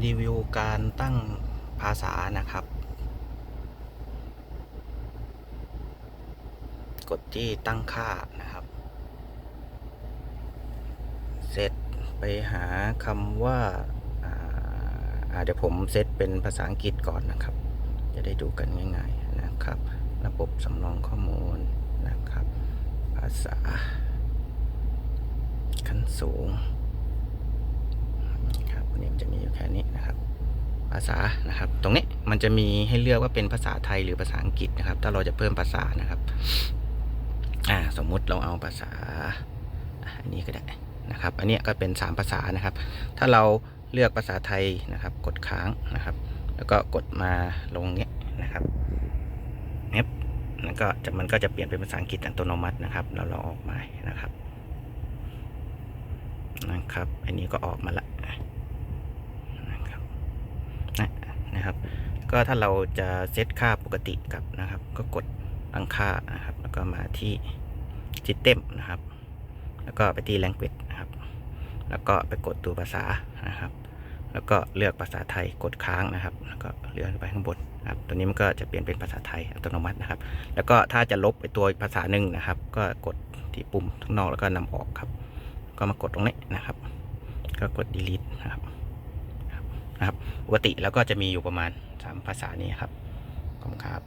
รีวิวการตั้งภาษานะครับ กดที่ตั้งค่านะครับเสร็จไปหาคำว่าาาเดี๋ยวผมเซตเป็นภาษาอังกฤษก่อนนะครับ จะได้ดูกันง่ายๆนะครับ ระบบสำรองข้อมูลนะครับ ภาษาขั้นสูง นี้มันนี้นะครับ ภาษานะครับ ตรงนี้มันจะมีให้เลือกว่าเป็นภาษาไทยหรือภาษาอังกฤษนะครับ ถ้าเราจะเพิ่มภาษานะครับ อ่า สมมุติเราเอาภาษา อันนี้ก็ได้นะครับ อันนี้ก็เป็น 3 ภาษานะครับ ถ้าเราเลือกภาษาไทยนะครับ กดค้างนะครับ แล้วก็กดมาลงเนี้ยนะครับเนี้ยแล้วก็จะมันก็จะเปลี่ยนเป็นภาษาอังกฤษอัตโนมัตินะครับ เราเราออกมานะครับนะครับ อันนี้ก็ออกมาละนะครับนะ นะครับ ก็ถ้าเราจะเซตค่าปกติกับนะครับ ก็กดตั้งค่านะครับ แล้วก็มาที่ System นะครับ แล้วก็ไปที่ Language นะครับ แล้วก็ไปกดตัวภาษานะครับ แล้วก็เลือกภาษาไทยกดค้างนะครับ แล้วก็เลื่อนไปข้างบนครับตัวนี้มันก็จะเปลี่ยนเป็นภาษาไทยอัตโนมัตินะครับ แล้วก็ถ้าจะลบไปตัวภาษาหนึ่งนะครับ ก็กดที่ปุ่มข้างนอกแล้วก็นำออกครับ ก็มากดตรงนี้นะครับ ก็กด delete นะครับ นะครับปกติแล้วก็จะมีอยู่ประมาณ 3 ภาษานี้ครับขอบคุณครับ